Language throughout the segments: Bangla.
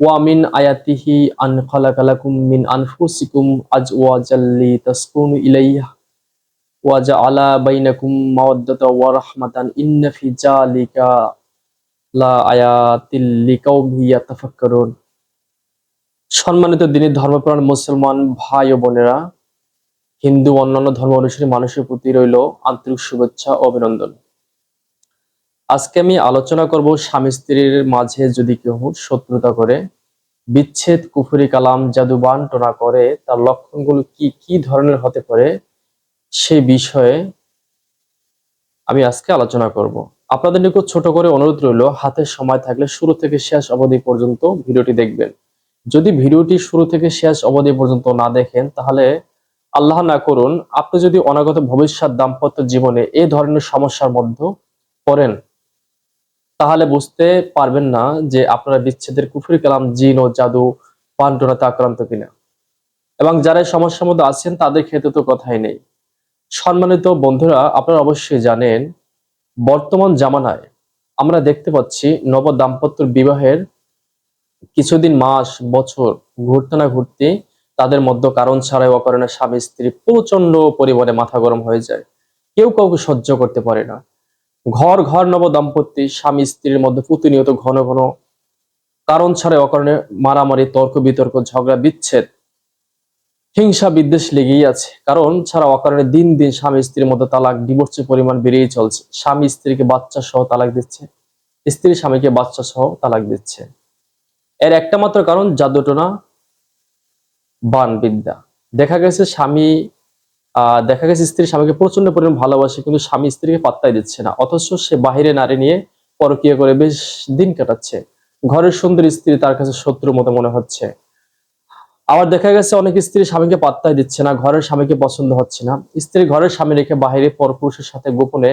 ওয়ামিন আয়াতিহি আন খালাকালাকুম মিন আনফুসিকুম আজ ওয়াজাল্লি তাসকুন ইলাইহা ওয়াজা আলা বাইনাকুম মাওয়াদ্দাতা ওয়া রাহমাতান ইন্না ফি যালিকা লা আয়াতিল লিকাউমি ইয়াতাফাক্কারুন। সম্মানিত দিনের ধর্মপ্রাণ মুসলমান ভাই ও বোনেরা, হিন্দু অন্যান্য ধর্ম অনুসারী মানুষের প্রতি রইল আন্তরিক শুভেচ্ছা অভিনন্দন। আজকে আমি আলোচনা করব স্বামী স্ত্রীর মাঝে যদি কেউ শত্রুতা করে, বিচ্ছেদ, কুফুরি কালাম জাদু বান্টনা করে, তার লক্ষণগুলো কি কি ধরনের হতে পারে সে বিষয়ে আমি আজকে আলোচনা করব। আপনাদের নিকট ছোট করে অনুরোধ রইল, হাতে সময় থাকলে শুরু থেকে শেষ অবধি পর্যন্ত ভিডিওটি দেখবেন। যদি ভিডিওটি শুরু থেকে শেষ অবধি পর্যন্ত না দেখেন, তাহলে আল্লাহ না করুন, আপনি যদি অনাগত ভবিষ্যৎ দাম্পত্য জীবনে এ ধরনের সমস্যার মধ্যে পড়েন তাহলে বুঝতে পারবেন না যে আপনারা বিচ্ছেদের কুফরি কালাম জিন ও জাদু পান্টনাতে আক্রান্ত কিনা। এবং যারা সমস্যার মধ্যে আছেন, তাদের ক্ষেত্রে তো কথাই নেই। সম্মানিত বন্ধুরা, আপনারা অবশ্যই জানেন, বর্তমান জামানায় আমরা দেখতে পাচ্ছি নব দাম্পত্য বিবাহের কিছুদিন মাস, বছর, ঘুরতে না ঘুরতে তাদের মধ্যে কারণ ছাড়াই অকারণে স্বামী, স্ত্রী প্রচণ্ড পরিমাণে মাথা গরম হয়ে যায়। কেউ কাউকে সহ্য করতে পারে না। ঘর ঘর নব দাম্পত্যে স্বামী স্ত্রীর মধ্যে প্রতিনিয়ত ঘন ঘন কারণ ছাড়াই অকারণে মারামারি, তর্ক বিতর্ক, ঝগড়া, বিচ্ছেদ, হিংসা, বিদ্বেষ লেগেই আছে। কারণ ছাড়া অকারণে দিন দিন স্বামী স্ত্রীর মধ্যে তালাক, ডিভোর্সের পরিমাণ বেড়েই চলছে। স্বামী স্ত্রীকে বাচ্চা সহ তালাক দিচ্ছে, স্ত্রী স্বামীকে বাচ্চা সহ তালাক দিচ্ছে। এর একটা মাত্র কারণ, জাদুটনা বান বিদ্যা দেখা গেছে স্বামী দেখা গেছে স্ত্রী স্বামীকে প্রচণ্ড পরিমাণ ভালোবাসে, কিন্তু স্বামী স্ত্রীকে পাত্তাই দিচ্ছে না। অথচ সে বাহিরে নারী নিয়ে পরকীয়া করে বেশ দিন কাটাচ্ছে। ঘরের সুন্দর স্ত্রী তার কাছে শত্রুর মতো মনে হচ্ছে। আবার দেখা গেছে অনেক স্ত্রী স্বামীকে পাত্তাই দিচ্ছে না, ঘরের স্বামীকে পছন্দ হচ্ছে না। স্ত্রী ঘরের স্বামী রেখে বাহিরে পরপুরুষের সাথে গোপনে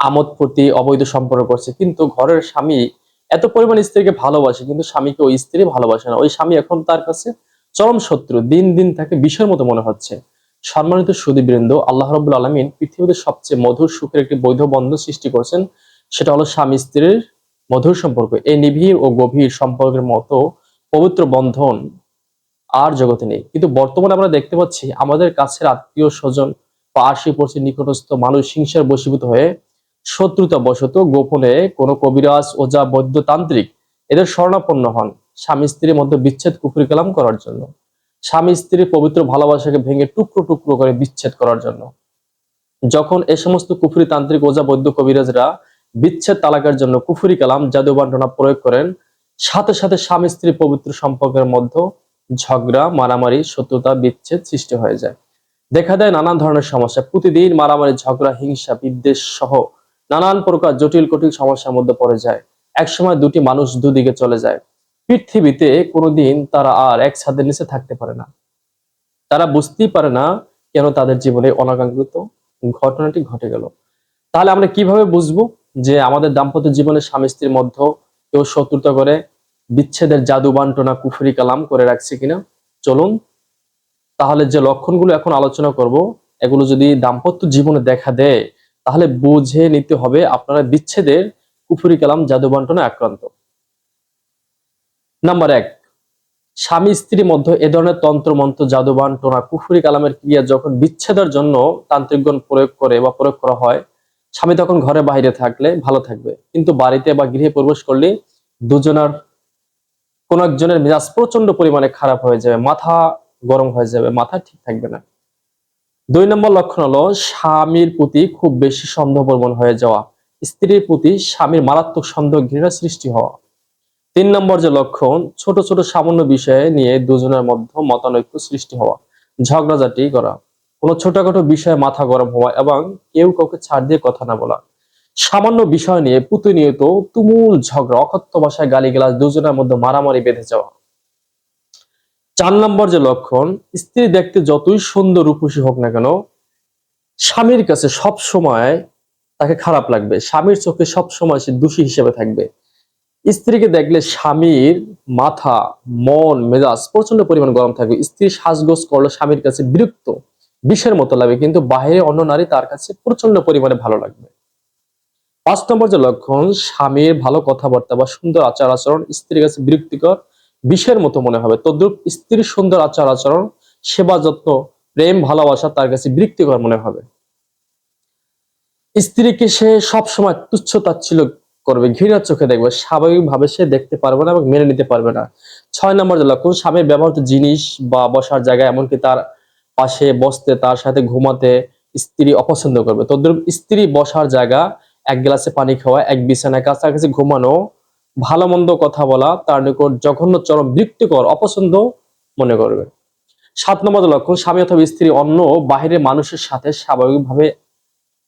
আমোদ প্রতি অবৈধ সম্পর্ক করছে। কিন্তু ঘরের স্বামী এত পরিমাণ স্ত্রীকে ভালোবাসে, কিন্তু স্বামীকে ওই স্ত্রী ভালোবাসে না। ওই স্বামী এখন তার কাছে চরম শত্রু, দিন দিন তাকে বিষয়ের মতো মনে হচ্ছে। সম্মানিত সুদীবৃন্দ আল্লাহ রবুল আলমিন পৃথিবীতে সবচেয়ে মধুর সুখের একটি বৈধ বন্ধ সৃষ্টি করেছেন। সেটা হলো স্বামী স্ত্রীর মধুর সম্পর্ক। এই নিবিড় ও গভীর সম্পর্কের মতো পবিত্র বন্ধন আর জগতে নেই। কিন্তু বর্তমানে আমরা দেখতে পাচ্ছি, আমাদের কাছের আত্মীয় স্বজন বা আশি আশিপড়শি নিকটস্থ মানুষ হিংসার বশীভূত হয়ে শত্রুতা বশত গোপনে কোনো কবিরাজ, ওজা বৈদ্য তান্ত্রিক এদের স্বর্ণাপন্ন হন স্বামী স্ত্রীর মধ্যে বিচ্ছেদ, কুফরি, কালাম করার জন্য। স্বামী স্ত্রীর পবিত্র ভালোবাসাকে ভেঙে টুকরো টুকরো করে বিচ্ছেদ করার জন্য। যখন এ সমস্ত কুফরি তান্ত্রিক ওজা বৈদ্য কবিরাজরা বিচ্ছেদ তালাকের জন্য কুফরি কালাম, জাদু বান্টনা প্রয়োগ করেন, সাথে সাথে স্বামী স্ত্রী পবিত্র সম্পর্কের মধ্যে ঝগড়া, মারামারি, শত্রুতা, বিচ্ছেদ সৃষ্টি হয়ে যায়। দেখা দেয় নানান ধরনের সমস্যা। প্রতিদিন মারামারি, ঝগড়া, হিংসা, বিদ্বেষ সহ নানান প্রকার জটিল, কঠিন সমস্যার মধ্যে পড়ে যায়। একসময় দুটি মানুষ দুদিকে চলে যায়। পৃথিবীতে কোনোদিন তারা আর এক ছাদের নিচে থাকতে পারে না। তারা বুঝতেই পারে না কেন তাদের জীবনে অনাকাঙ্ক্ষিত ঘটনাটি ঘটে গেল। তাহলে আমরা কীভাবে বুঝব যে আমাদের দাম্পত্য জীবনে স্বামী স্ত্রীর মধ্যে কেউ শত্রুতা করে, বিচ্ছেদের জাদু বান্টনা, কুফরি কালাম করে রাখছে কিনা? চলুন, তাহলে যে লক্ষণগুলো এখন আলোচনা করব, এগুলো যদি দাম্পত্য জীবনে দেখা দেয়, তাহলে বুঝে নিতে হবে আপনারা বিচ্ছেদের, কুফরি কালাম, জাদু বান্টনা আক্রান্ত। নাম্বার এক, স্বামী স্ত্রীর মধ্যে এ ধরনের তন্ত্র, মন্ত্র, জাদুবান, টোনা, কুফুরি কালামের ক্রিয়া যখন বিচ্ছেদের জন্য তান্ত্রিকগণ প্রয়োগ করে বা প্রয়োগ করা হয়, স্বামী তখন ঘরে বাইরে থাকলে ভালো থাকবে। কিন্তু বাড়িতে বা গৃহে প্রবেশ করলে দুজনের কোন একজনের মেজাজ প্রচণ্ড পরিমাণে খারাপ হয়ে যাবে, মাথা গরম হয়ে যাবে, মাথা ঠিক থাকবে না। দুই নম্বর লক্ষণ হলো, স্বামীর প্রতি খুব বেশি সন্দেহ প্রবণ হয়ে যাওয়া। স্ত্রীর প্রতি স্বামীর মারাত্মক সন্দেহ, ঘৃণা সৃষ্টি হওয়া। তিন নম্বর যে লক্ষণ, ছোট ছোট সামান্য বিষয়ে নিয়ে দুজনের মধ্যে মতানৈক্য সৃষ্টি হওয়া, ঝগড়াঝাটি করা, কোনো ছোটখাটো বিষয়ে মাথা গরম হওয়া এবং কেউ কাউকে ছাড় দিয়ে কথা না বলা। সামান্য বিষয় নিয়ে প্রতিনিয়ত তুমুল ঝগড়া, অকথ্য ভাষায় গালি গালিগালাজ, দুজনের মধ্যে মারামারি বেঁধে যাওয়া। চার নম্বর যে লক্ষণ, স্ত্রী দেখতে যতই সুন্দর, রূপসী হোক না কেন, স্বামীর কাছে সব সময় তাকে খারাপ লাগবে। স্বামীর চোখে সব সময় সে দোষী হিসেবে থাকবে। স্ত্রীকে দেখলে স্বামীর মাথা, মন, মেজাজ প্রচণ্ড পরিমাণ গরম থাকবে। স্ত্রী সাজগোজ করলে স্বামীর কাছে বিরক্ত, বিষের মতো লাগবে, কিন্তু বাইরে অন্য নারী তার কাছে প্রচণ্ড পরিমাণে ভালো লাগবে। পাঁচ নম্বর যে লক্ষণ, স্বামীর ভালো কথাবার্তা বা সুন্দর আচার আচরণ স্ত্রীর কাছে বিরক্তিকর, বিষের মতো মনে হবে। তদ্রুপ স্ত্রীর সুন্দর আচার আচরণ, সেবা যত্ন, প্রেম, ভালোবাসা তার কাছে বিরক্তিকর মনে হবে। স্ত্রীকে সে সবসময় তুচ্ছ তাচ্ছিল্য করবে ঘৃণার চোখে দেখবে, স্বাভাবিকভাবে সে দেখতে পারবে না এবং মেনে নিতে পারবে না। ছয় নম্বর যে লক্ষণ স্বামীর ব্যবহৃত জিনিস বা বসার জায়গা এমনকি তার পাশে বসতে, তার সাথে ঘুমাতে স্ত্রী অপছন্দ করবে। তদ্রুপ স্ত্রী বসার জায়গা, এক গ্লাসে পানি খাওয়া, এক বিছানায় কাছাকাছি ঘুমানো, ভালো মন্দ কথা বলা, তার নিকট জঘন্য চরম বিরক্তিকর, অপছন্দ মনে করবে। সাত নম্বর লক্ষণ স্বামী অথবা স্ত্রী অন্য বাহিরের মানুষের সাথে স্বাভাবিকভাবে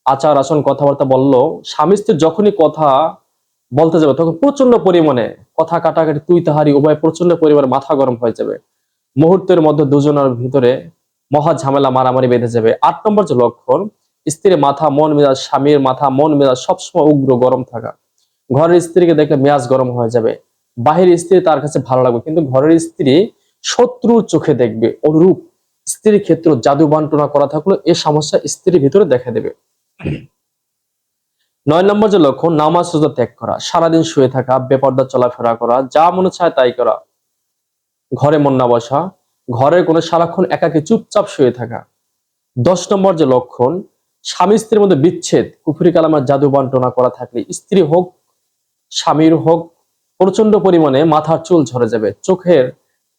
আচার আচরণ কথাবার্তা বলল স্বামী স্ত্রী যখনই কথা বলতে যাবে, তখন প্রচণ্ড পরিমাণে কথা কাটাকাটি তুই তাহারি উভয় প্রচণ্ড পরিমাণে মাথা গরম হয়ে যাবে। মুহূর্তের মধ্যে দুজনের ভিতরে মহা ঝামেলা, মারামারি বেঁধে যাবে। আট নম্বর যে লক্ষণ, স্ত্রীর মাথা, মন মেজাজ, স্বামীর মাথা, মন মেজাজ সবসময় উগ্র, গরম থাকা। ঘরের স্ত্রীকে দেখলে মেয়াজ গরম হয়ে যাবে। বাহির স্ত্রী তার কাছে ভালো লাগবে, কিন্তু ঘরের স্ত্রী শত্রুর চোখে দেখবে, অনুরূপ স্ত্রীর ক্ষেত্রে জাদু বান্টনা করা থাকলে এ সমস্যা স্ত্রীর ভিতরে দেখা দেবে। নয় নম্বর যে লক্ষণ নামাজ রোজা ত্যাগ করা, সারাদিন শুয়ে থাকা, বেপর্দা চলাফেরা করা, যা মনে চায় তাই করা। ঘরে মন না বসা, ঘরের কোনো সারাক্ষণ একাকে চুপচাপ শুয়ে থাকা। দশ নম্বর যে লক্ষণ স্বামী স্ত্রীর মধ্যে বিচ্ছেদ, কুফরি কালামার জাদু বান্টনা করা থাকলে স্ত্রী হোক, স্বামীর হোক প্রচণ্ড পরিমাণে মাথার চুল ঝরে যাবে, চোখের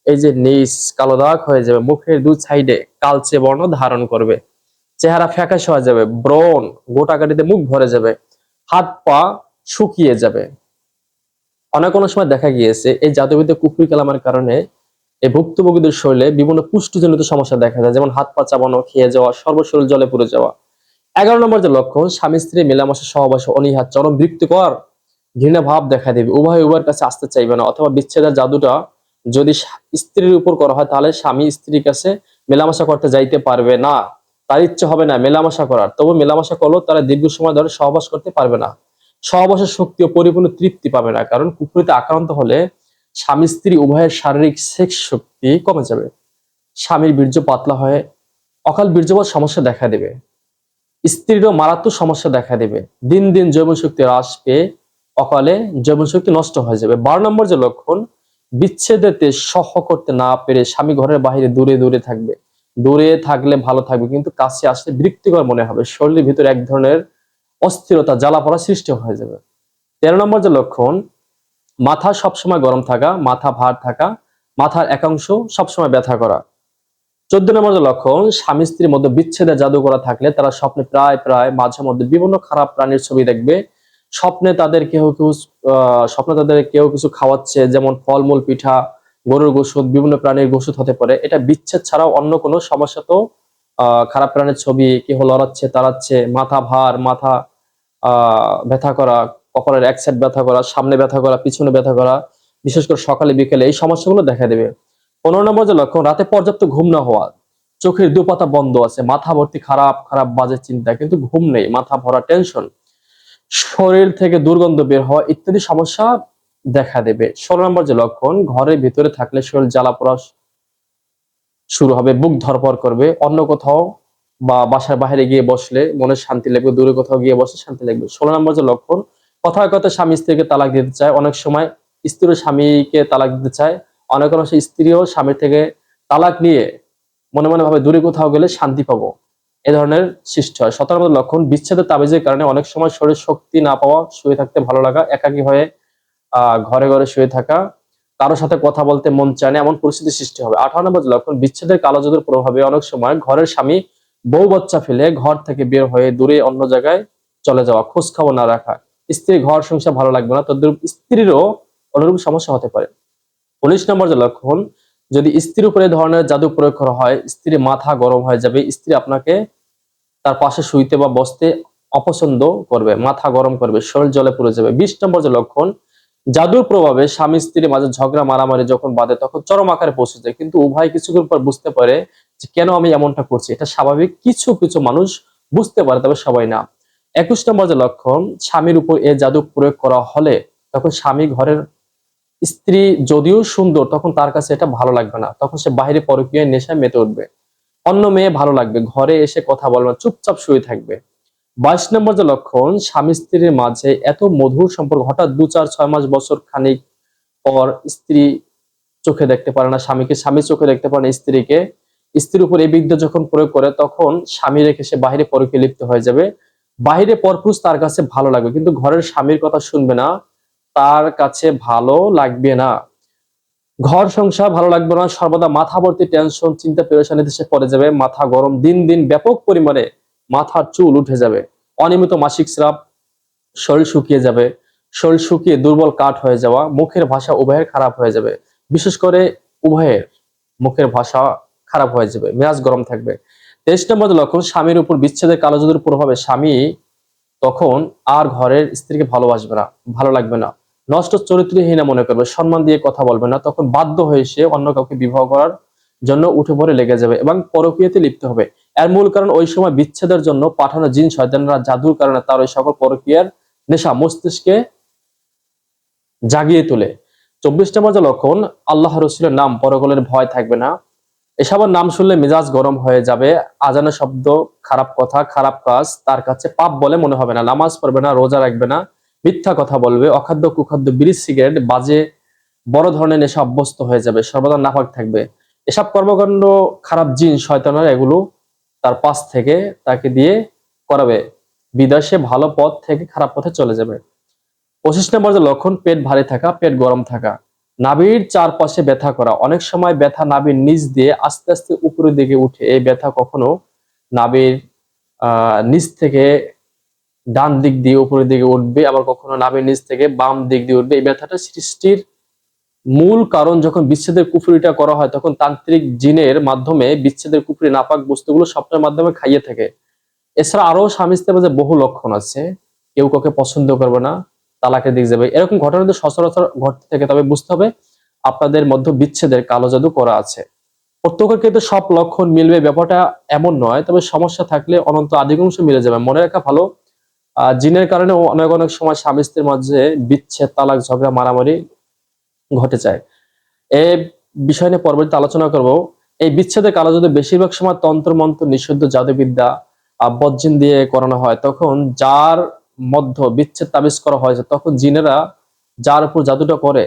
এই যে নিচ, কালো দাগ হয়ে যাবে, মুখের দু সাইডে কালচে বর্ণ ধারণ করবে। চেহারা ফ্যাকাশে হয়ে যাবে, ব্রণ, গোটা কাটিতে মুখ ভরে যাবে। হাত পা শুকিয়ে যাবে। অনেক অনেক সময় দেখা গিয়েছে, এই জাদুবিদ্যা কুকুরি কালামের কারণে এই ভুক্তভোগীদের শরীরে বিভিন্ন পুষ্টিজনিত সমস্যা দেখা যায়, যেমন হাত পা চাবানো, খেয়ে যাওয়া, সর্বশরীর জলে পুড়ে যাওয়া। এগারো নম্বর যে লক্ষণ স্বামী, স্ত্রী মেলামেশা সহবাসে অনীহার চরম বিরক্তিকর, ঘৃণা ভাব দেখা দেবে। উভয় উভয়ের কাছে আসতে চাইবে না, অথবা বিচ্ছেদের জাদুটা যদি স্ত্রীর উপর করা হয়, তাহলে স্বামী, স্ত্রীর কাছে মেলামেশা করতে যাইতে পারবে না। তার ইচ্ছে হবে না, মেলামেশা করার। তবু মেলামেশা করলেও তারা দীর্ঘ সময় ধরে সহবাস করতে পারবে না। সহবাসের শক্তি ও পরিপূর্ণ তৃপ্তি পাবে না, কারণ কুকুরিতে আক্রান্ত হলে স্বামী, স্ত্রী উভয়ের শারীরিক সেক্স শক্তি কমে যাবে। স্বামীর বীর্য পাতলা হয়ে অকাল বীর্যপাত সমস্যা দেখা দেবে। স্ত্রীরও মারাত্মক সমস্যা দেখা দেবে। দিন দিন জৈবন শক্তি হ্রাস পেয়ে অকালে জৈবন শক্তি নষ্ট হয়ে যাবে। বারো নম্বর যে লক্ষণ, বিচ্ছেদেতে সহ করতে না পেরে স্বামী ঘরের বাইরে দূরে দূরে থাকবে। দূরে থাকলে ভালো থাকবে, কিন্তু কাছে আসলে বিরক্তিকর মনে হবে। শরীরের ভিতরে এক ধরনের অস্থিরতা, জ্বালা পড়া সৃষ্টি হয়ে যাবে। তেরো নম্বর যে লক্ষণ, মাথা সবসময় গরম থাকা, মাথা ভার থাকা, মাথার একাংশ সবসময় ব্যথা করা। চোদ্দ নম্বর যে লক্ষণ, স্বামী স্ত্রীর মধ্যে বিচ্ছেদের জাদু করা থাকলে তারা স্বপ্নে প্রায় প্রায় মাঝে মধ্যে বিভিন্ন খারাপ প্রাণীর ছবি দেখবে। স্বপ্নে তাদের কেউ কেউ স্বপ্নে তাদের কেউ কিছু খাওয়াচ্ছে, যেমন ফলমূল, পিঠা গরুর গোসুদ বিভিন্ন প্রাণীর গোসুদ হতে পারে। এটা বিচ্ছেদ ছাড়াও অন্য কোনো সমস্যা তো খারাপ প্রাণীর ছবি কেউ লড়াচ্ছে, তাড়াচ্ছে, মাথা ভার, মাথা ব্যথা করা, কপালের এক সাইড ব্যথা করা, সামনে ব্যথা করা, পিছনে ব্যথা করা, বিশেষ করে সকালে, বিকেলে, এই সমস্যাগুলো দেখা দেবে। পনেরো নম্বর যে লক্ষণ, রাতে পর্যাপ্ত ঘুম না হওয়া। চোখের দুপাতা বন্ধ আছে, মাথা ভর্তি খারাপ খারাপ বাজে চিন্তা, কিন্তু ঘুম নেই, মাথা ভরা টেনশন শরীর থেকে দুর্গন্ধ বের হওয়া ইত্যাদি সমস্যা দেখা দেবে। ষোলো নম্বর যে লক্ষণ, ঘরের ভিতরে থাকলে শরীর জ্বালা পোড়া শুরু হবে, বুক ধরপর করবে, অন্য কোথাও বা বাসার বাইরে গিয়ে বসলে মনে শান্তি লাগবে, দূরে কোথাও গিয়ে বসলে শান্তি লাগবে। ষোলো নম্বর যে লক্ষণ কথায় কথা স্বামী স্ত্রীকে তালাক দিতে চায়। অনেক সময় স্ত্রী স্বামীকে তালাক দিতে চায়। অনেক অনেক স্ত্রীও স্বামীর থেকে তালাক নিয়ে মনে মনে ভাবে দূরে কোথাও গেলে শান্তি পাবো। এ ধরনের সৃষ্টি হয়। সতেরো নম্বর লক্ষণ, বিচ্ছেদের তাবিজের কারণে অনেক সময় শরীর শক্তি না পাওয়া, শুয়ে থাকতে ভালো লাগা, একাকী হয়ে ঘরে ঘরে শুয়ে থাকা কারোর সাথে কথা বলতে মন চায় না, এমন পরিস্থিতি সৃষ্টি হবে। আঠারো নম্বর লক্ষণ, বিচ্ছেদের কালো জাদুর প্রভাবে অনেক সময় ঘরের স্বামী বউ বাচ্চা ফেলে ঘর থেকে বের হয়ে দূরে অন্য জায়গায় চলে যাওয়া খোঁজ খবর না রাখা। স্ত্রী ঘর সংসার ভালো লাগবে না, তদ্রুপ স্ত্রীরও অনুরূপ সমস্যা হতে পারে। উনিশ নম্বর যে লক্ষণ, যদি স্ত্রীর উপরে ধরনের জাদু প্রয়োগ করা হয়, স্ত্রীর মাথা গরম হয়ে যাবে, স্ত্রী আপনাকে তার পাশে শুইতে বা বসতে অপছন্দ করবে, মাথা গরম করবে, শরীর জলে পুড়ে যাবে। বিশ নম্বর যে লক্ষণ জাদুর প্রভাবে স্বামী স্ত্রীর মাঝে ঝগড়া, মারামারি যখন বাঁধে, তখন চরম আকারে পৌঁছে যায়। কিন্তু উভয় কিছুক্ষণ পর বুঝতে পারে যে কেন আমি এমনটা করছি। এটা স্বাভাবিক, কিছু কিছু মানুষ বুঝতে পারে, তবে সবাই না। একুশ নম্বর যে লক্ষণ, স্বামীর উপর এ জাদু প্রয়োগ করা হলে তখন স্বামী ঘরের স্ত্রী যদিও সুন্দর, তখন তার কাছে এটা ভালো লাগবে না। তখন সে বাইরে পরকীয়ায় নেশায় মেতে উঠবে। অন্য মেয়ে ভালো লাগবে। ঘরে এসে কথা বলবে চুপচাপ শুয়ে থাকবে। বাইশ নম্বর যে লক্ষণ, স্বামী স্ত্রীর মাঝে এত মধুর সম্পর্ক, হঠাৎ দু চার ছয় মাস, বছর খানিক পর স্ত্রী চোখে দেখতে পারে না, স্বামীকে, স্বামী চোখে দেখতে পারে না স্ত্রীকে। স্ত্রীর উপর এই বিদ্যা যখন প্রয়োগ করে, তখন স্বামী রেখে সে বাহিরে পরকে লিপ্ত হয়ে যাবে। বাহিরে পরপুরুষ তার কাছে ভালো লাগবে, কিন্তু ঘরের স্বামীর কথা শুনবে না, তার কাছে ভালো লাগবে না। ঘর সংসার ভালো লাগবে না, সর্বদা মাথা ভর্তি টেনশন চিন্তা পেরেশানিতে সে পড়ে যাবে, মাথা গরম, দিন দিন ব্যাপক পরিমাণে মাথার চুল উঠে যাবে। অনিয়মিত মাসিক স্রাব, শরীর শুকিয়ে যাবে। শরীর শুকিয়ে দুর্বল কাঠ হয়ে যাওয়া, মুখের ভাষা উভয়ের খারাপ হয়ে যাবে। বিশেষ করে উভয়ের মুখের ভাষা খারাপ হয়ে যাবে, মেজাজ গরম থাকবে। তেইশ নম্বর লক্ষণ, স্বামীর উপর বিচ্ছেদের কালো জাদুর প্রভাবে স্বামী তখন আর ঘরের স্ত্রীকে ভালোবাসবে না, ভালো লাগবে না। নষ্ট চরিত্রহীনা মনে করবে, সম্মান দিয়ে কথা বলবে না, তখন বাধ্য হয়ে সে অন্য কাউকে বিবাহ করার জন্য উঠে পড়ে লেগে যাবে এবং পরকীয়াতে লিপ্ত হবে। এর মূল কারণ ওই সময় বিচ্ছেদের জন্য পাঠানো জিন শয়তানরা জাদুর কারণে তার ওই সকল পরকীয়ার নেশা মস্তিষ্কে জাগিয়ে তোলে। চব্বিশ নম্বর যে লক্ষণ, আল্লাহ রসুলের নাম পরগলের ভয় থাকবে না। এসবের নাম শুনলে মেজাজ গরম হয়ে যাবে, আজানের শব্দ, খারাপ কথা, খারাপ কাজ, তার কাছে পাপ বলে মনে হবে না, নামাজ পড়বে না, রোজা রাখবে না, মিথ্যা কথা বলবে, অখাদ্য কুখাদ্য, বিড়ি, সিগারেট বাজে, বড় ধরনের নেশা অভ্যস্ত হয়ে যাবে, সর্বদা নাফাক থাকবে। এসব কর্মকাণ্ড খারাপ জিন শয়তানের এগুলো তার পাশ থেকে তাকে দিয়ে করাবে। বিদেশে ভালো পথ থেকে খারাপ পথে চলে যাবে। পঁচিশ নম্বর যে লক্ষণ, পেট ভারী থাকা, পেট গরম থাকা। নাভির চারপাশে ব্যথা করা। অনেক সময় ব্যথা নাভির নিচ দিয়ে আস্তে আস্তে উপরের দিকে উঠে। এই ব্যথা কখনো নাভির নিচ থেকে ডান দিক দিয়ে উপরের দিকে উঠবে, আবার কখনো নাভির নিচ থেকে বাম দিক দিয়ে উঠবে। এই ব্যথাটা সৃষ্টির মূল কারণ যখন বিচ্ছেদের কুফুরিটা করা হয়, তখন তান্ত্রিক জিনের মাধ্যমে বিচ্ছেদের কুফুরি, নাপাক বস্তুগুলো স্বপ্নের মাধ্যমে খাইয়ে থাকে। এছাড়া আরও স্বামী স্ত্রীর মাঝে বহু লক্ষণ আছে। কেউ কাউকে পছন্দ করবে না, তালাকের দিক যাবে। এরকম ঘটনা তো সচরাচর ঘটতে থাকে, তবে বুঝতে হবে আপনাদের মধ্যে বিচ্ছেদের কালো জাদু করা আছে। প্রত্যেকের ক্ষেত্রে সব লক্ষণ মিলবে, ব্যাপারটা এমন নয়, তবে সমস্যা থাকলে অনন্ত আধিকাংশ মিলে যাবে। মনে রাখা ভালো জিনের কারণে অনেক অনেক সময় স্বামী স্ত্রীর মাঝে বিচ্ছেদ, তালাক, ঝগড়া, মারামারি ঘটে যায়। এই বিষয় নিয়ে পরবর্তীতে আলোচনা করব। এই বিচ্ছেদের কালো যদি বেশিরভাগ সময় তন্ত্র মন্ত্র নিষিদ্ধ জাদুবিদ্যা বজ্জিন দিয়ে করানো হয়, তখন যার মধ্য বিচ্ছেদ তাবিজ করা হয়েছে, তখন জিনেরা যার উপর জাদুটা করে,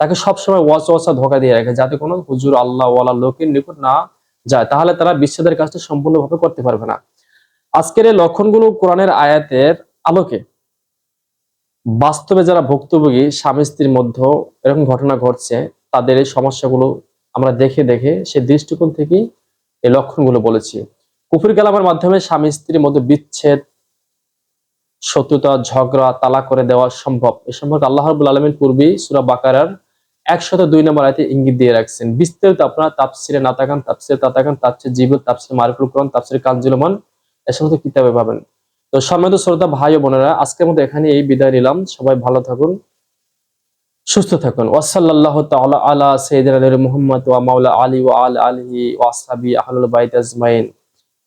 তাকে সবসময় ওয়াচ ওয়াচা ধোকা দিয়ে রাখে, যাতে কোনো হুজুর, আল্লাহ ওয়ালা লোকের নিকট না যায়। তাহলে তারা বিচ্ছেদের কাজটা সম্পূর্ণভাবে করতে পারবে না। আজকের এই লক্ষণগুলো কোরআনের আয়াতের আলোকে বাস্তবে যারা ভুক্তভোগী, স্বামী স্ত্রীর মধ্যে এরকম ঘটনা ঘটছে, তাদের এই সমস্যাগুলো আমরা দেখে দেখে সে দৃষ্টিকোণ থেকেই এই লক্ষণগুলো বলেছি। কুফুর কালামের মাধ্যমে স্বামী স্ত্রীর মধ্যে বিচ্ছেদ, শত্রুতা, ঝগড়া, তালা করে দেওয়া সম্ভব। এ সম্পর্কে আল্লাহ রাব্বুল আলমিন পূর্বেই সুরা বাকারার একশত দুই নম্বর আয়তে ইঙ্গিত দিয়ে রাখছেন। বিস্তারিত আপনারা তাপসিরে নাতাকান তাপসিরে তাতাকান তাপসির জীব তাপসির মারিফুল কোরআন তাপসির কাঞ্জুলমান এ সমস্ত কিতাবে পাবেন। তো সম্মানিত শ্রোতা, ভাই বোনেরা, আজকের মতো এখানে এই বিদায় নিলাম। সবাই ভালো থাকুন, সুস্থ থাকুন। ওয়াসাল্লাহ তাআলা আলা সাইয়্যিদিনা মুহাম্মদ ওয়া মাওলা আলী ওয়া আল আলহি ওয়া আসহাবি আহলুল বাইত আজমাইন।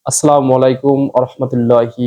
আসসালামু আলাইকুম ওয়া রাহমাতুল্লাহি